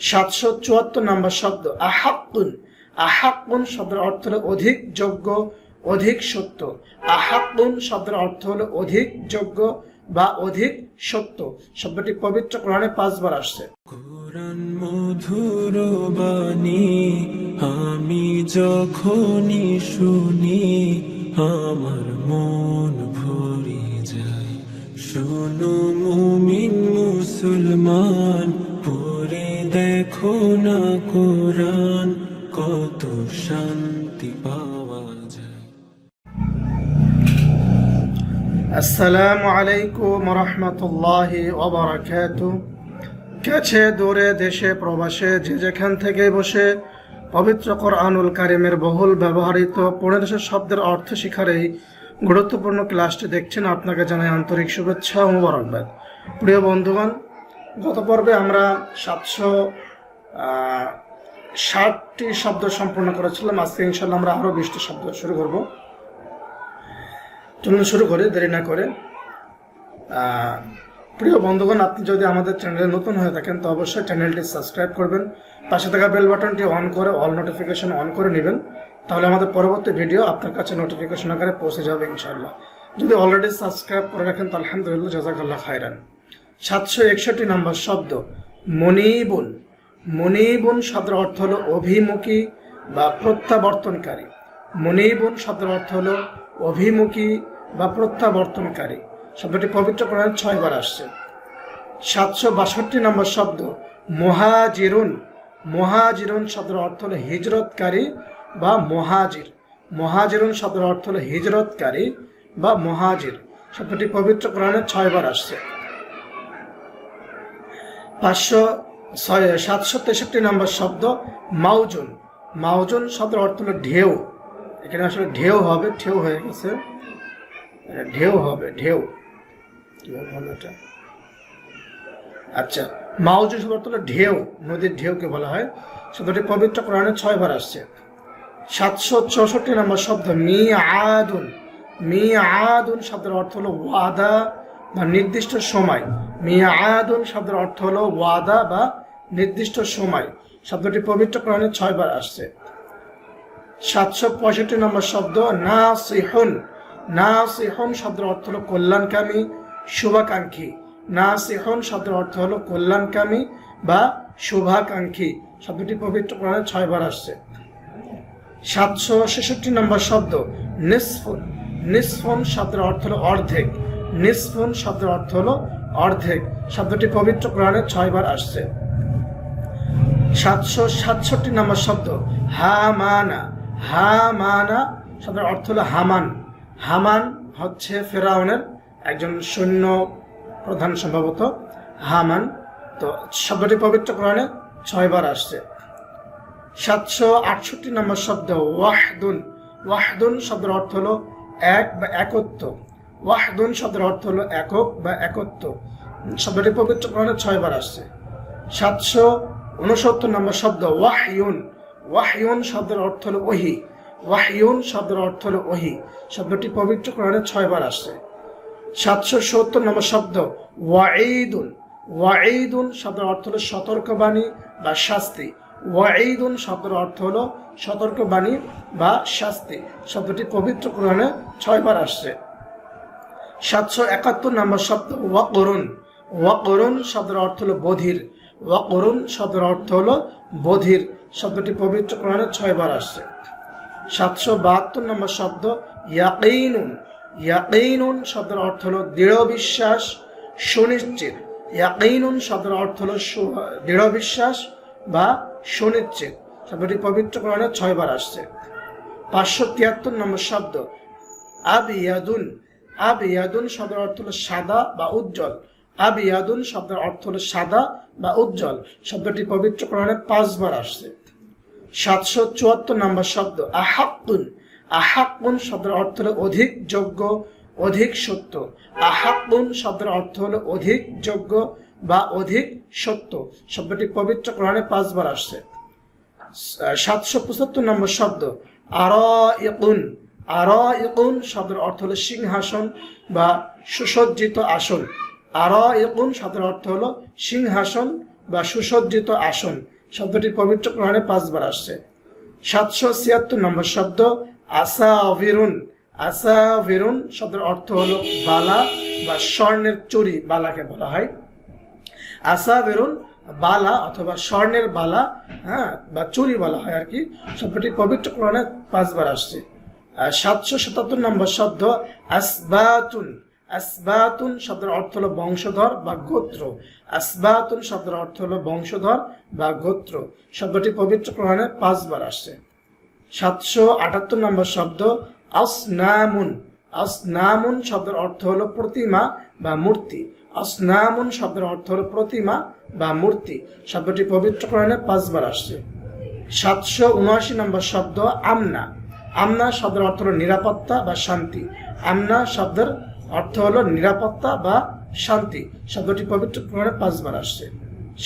সাতশো চুয়াত্তর নম্বর শব্দ। আহাক্কুন। আহাক্কুন শব্দের অর্থ হলো অধিক, যোগ্য, অধিক সত্য। আহাক্কুন শব্দের অর্থ হলো অধিক, যোগ্য বা অধিক সত্য। শব্দটি পবিত্র কোরআনে পাঁচবার আসছে। কোরআন মধুর বাণী, আমি যখনই শুনি, আমার মন ভরে যায়। শোনো মুমিন মুসলমান দেখো না কোরআন, কত শান্তি পাওয়া যায়। আসসালামু আলাইকুম রহমতুল্লাহ ওবরাকাত কাছে দূরে দেশে প্রবাসে যে যেখান থেকে বসে পবিত্র কোরআনুল কারিমের বহুল ব্যবহৃত পনেরো দেশের শব্দের অর্থ শিখার এই গুরুত্বপূর্ণ ক্লাসটি দেখছেন আপনাকে জানাই আন্তরিক শুভেচ্ছা ও মোবারকবাদ। প্রিয় বন্ধুগণ, গত পর্বে আমরা সাতশো ষাটটি শব্দ সম্পূর্ণ করেছিলাম। আজকে ইনশাল্লাহ আমরা আরও বিশটি শব্দ শুরু করব। চলুন শুরু করে, দেরি না করে। প্রিয় বন্ধুগণ, আপনি যদি আমাদের চ্যানেলে নতুন হয়ে থাকেন, তো অবশ্যই চ্যানেলটি সাবস্ক্রাইব করবেন। পাশে থাকা বেল বাটনটি অন করে, অল নোটিফিকেশন অন করে নেবেন। তাহলে আমাদের পরবর্তী ভিডিও আপনার কাছে নোটিফিকেশন আকারে পৌঁছে যাবে ইনশাআল্লাহ। যদি অলরেডি সাবস্ক্রাইব করে রাখেন তো আলহামদুলিল্লাহ, জাজাকাল্লাহ খায়রান। সাতশো একষট্টি নম্বর শব্দ মনিবুন মনিবুন শব্দের অর্থ হলো অভিমুখী বা প্রত্যাবর্তনকারী। মনিবুন শব্দের অর্থ হলো অভিমুখী বা প্রত্যাবর্তনকারী। শব্দটি পবিত্র কোরআনে ছয়বার আসছে। সাতশো বাষট্টি নম্বর শব্দ, মহাজিরুন। মহাজিরুন শব্দের অর্থ হলো হিজরতকারী বা মহাজির। মহাজিরুন শব্দের অর্থ হলো হিজরতকারী বা মহাজির। শব্দটি পবিত্র কোরআনে ছয়বার আসছে। পাঁচশো ছয় সাতশো তেষট্টি নম্বর শব্দ মাউজুন মাউজুন শব্দের অর্থ হলো ঢেউ। এখানে আসলে ঢেউ হবে, ঢেউ হয়ে গেছে। ঢেউ হবে, ঢেউ। এটা। আচ্ছা মাউজুন শব্দ অর্থ হলো ঢেউ, নদীর ঢেউকে বলা হয়। শব্দটি পবিত্র কোরআনে ছয়বার আসছে। সাতশো চৌষট্টি নম্বর শব্দ মি আদুন মি আদুন শব্দের অর্থ হলো ওয়াদা বা নির্দিষ্ট সময়। মি আদুন শব্দের অর্থ হলো ওয়াদা বা নির্দিষ্ট সময়, শব্দটি পবিত্র কোরআনে ছয়বার আসছে। সাতশো পঁয়ষট্টি নম্বর শব্দ না সিহন না সিহন শব্দের অর্থ হলো কল্যাণকামী, শুভাকাঙ্ক্ষী। না সিহন শব্দের অর্থ হলো কল্যাণকামী বা শুভাকাঙ্ক্ষী। শব্দটি পবিত্র কোরআনে ছয়বার আসছে। সাতশো ছেষট্টি নম্বর শব্দ, নিসফুন। নিসফুন শব্দের অর্থ হলো অর্ধেক। নিসফুন শব্দের অর্থ হলো অর্ধেক। শব্দটি পবিত্র কোরআনে ছয়বার আসছে। সাতশো সাতষট্টি নম্বর শব্দ। হা মানা হা মানা শব্দের অর্থ হলো হামান। হামান হচ্ছে ফেরাউনের একজন সৈন্য প্রধান সম্ভবত। হামান, তো শব্দটি পবিত্র কোরআনে ছয়বার আসছে। সাতশো আটষট্টি নম্বর শব্দ ওয়াহদুন। ওয়াহদুন শব্দের অর্থ হলো এক বা একত্ব। ওয়াহদুন শব্দের অর্থ হলো একক বা একত্ব। শব্দটি পবিত্র কোরআনে ছয়বার আসছে। সাতশো উনসত্তর নম্বর শব্দ ওয়াহইউন ওয়াহইউন শব্দের অর্থ হলো ওহি। ওয়াহইউন শব্দের অর্থ হলো ওহি। শব্দটি পবিত্র কোরআনে ছয়বার আসছে। সাতশো সত্তর নম্বর শব্দ ওয়াঈদুন। ওয়াঈদুন শব্দের অর্থ হলো সতর্কবাণী বা শাস্তি। ওয়াঈদুন শব্দের অর্থ হলো সতর্কবাণী বা শাস্তি। শব্দটি পবিত্র কোরআনে ছয়বার আসছে। সাতশো একাত্তর নম্বর শব্দ ওয়াকরুন। ওয়াকরুন শব্দের অর্থ হলো বধির। ওয়াকরুন শব্দের অর্থ হলো বধির। শব্দটি পবিত্র কোরআনে ছয়বার আসছে। সাতশো বাহাত্তর নম্বর শব্দ ইয়াকিনুন। ইয়াকিনুন শব্দের অর্থ হলো দৃঢ় বিশ্বাস, সুনিশ্চিত। ইয়াকিনুন শব্দের অর্থ হলো দৃঢ় বিশ্বাস বা সুনিশ্চিত। শব্দটি পবিত্র কোরআনে ছয়বার আসছে। পাঁচশো তিয়াত্তর নম্বর শব্দ আব ইয়াদুন আব ইয়াদুন শব্দের অর্থ হলো সাদা বা উজ্জ্বল। আব ইয়াদুন শব্দের অর্থ হলো সাদা বা উজ্জ্বল। শব্দটি পবিত্র কোরআনে পাঁচবার আসছে। সাতশো চুয়াত্তর নম্বর শব্দ, আহাক্কুন। আহাক্কুন শব্দের অর্থ হলো অধিক যোগ্য, অধিক সত্য। আহাক্কুন শব্দের অর্থ হলো অধিক যোগ্য বা অধিক সত্য। শব্দটি পবিত্র কোরআনে পাঁচবার আসছে। সাতশো পঁচাত্তর নম্বর শব্দ আর ইকুন আর ইকুন শব্দের অর্থ হলো সিংহাসন বা সুসজ্জিত আসন। আর ইকুন শব্দের অর্থ হলো সিংহাসন বা সুসজ্জিত আসন। শব্দটি পবিত্র কোরআনে পাঁচবার আসছে। সাতশো ছিয়াত্তর নম্বর শব্দ আসা অভিরুন আসা অভিরুন শব্দের অর্থ হলো বালা বা স্বর্ণের চুরি, বালাকে বলা হয়। আসা বেরুন বালা অথবা স্বর্ণের বালা হ্যাঁ বা চুরি বলা হয় আর কি। শব্দটি পবিত্র কোরআনে পাঁচবার আসছে। সাতশো সাতাত্তর নম্বর শব্দ আসবাতুন। আসবাতুন শব্দের অর্থ হলো বংশধর বা গোত্র। আসবাতুন শব্দের অর্থ হলো বংশধর বা গোত্র। শব্দটি পবিত্র কোরআনে পাঁচবার আসছে। সাতশো আটাত্তর নম্বর শব্দ, আসনামুন। আসনামুন শব্দের অর্থ হলো প্রতিমা বা মূর্তি। আসনামুন শব্দের অর্থ হলো প্রতিমা বা মূর্তি। শব্দটি পবিত্র কোরআনে পাঁচবার আসছে। সাতশো উনআশি নম্বর শব্দ, আমনা। আমনা শব্দের অর্থ হলো নিরাপত্তা বা শান্তি। আমনা শব্দের অর্থ হলো নিরাপত্তা বা শান্তি। শব্দটি পবিত্র কোরআনে পাঁচবার আসছে।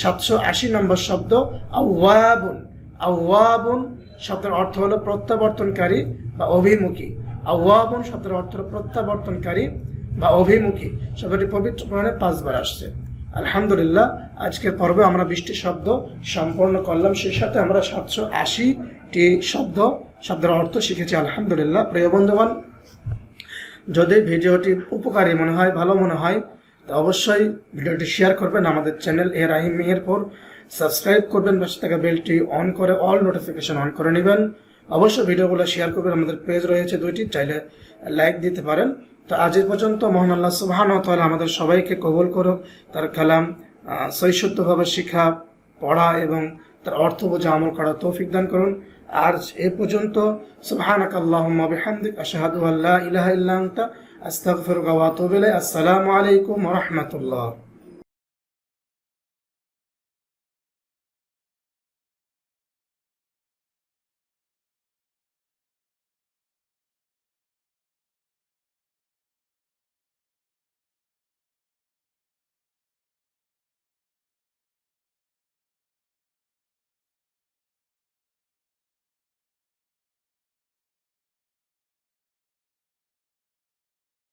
সাতশো আশি নম্বর শব্দ, আওয়াবুন। আওয়াবুন শব্দের অর্থ হলো প্রত্যাবর্তনকারী বা অভিমুখী। আওয়াবুন শব্দের অর্থ হলো প্রত্যাবর্তনকারী বা অভিমুখী। শব্দটি পবিত্র কোরআনে পাঁচবার আসছে। আলহামদুলিল্লাহ, আজকের পর্বে আমরা বৃষ্টি শব্দ সম্পন্ন করলাম। সেই সাথে আমরা সাতশো আশিটি শব্দ, শব্দের অর্থ শিখেছি। আলহামদুলিল্লাহ, প্রিয় বন্ধুগণ যদি ভিডিওটি উপকারী মনে হয় ভালো মনে হয় তো অবশ্যই ভিডিওটি শেয়ার করবেন আমাদের চ্যানেল এ রাহিম মেহেরপুর। সাবস্ক্রাইব করবেন পাশে থাকা বেলটি অন করে অল নোটিফিকেশন অন করে নেবেন। অবশ্যই ভিডিওগুলো শেয়ার করবেন আমাদের পেজ রয়েছে দুইটি চাইলে লাইক দিতে পারেন। তো আজ পর্যন্ত মহান আল্লাহ সুবহান তাআলা আমাদের সবাইকে কবুল করুক। তার আহ, সৈশুদ্ধভাবে শিখা পড়া এবং তার অর্থ বোঝা আমল করা তৌফিক দান করুন। আর এ পর্যন্ত সুবহানাক আল্লাহুম্মা বিহামদিক, আশহাদু আল্লা ইলাহা ইল্লা আনতা, আস্তাগফিরুকা ওয়া আসসালামু আলাইকুম ওয়া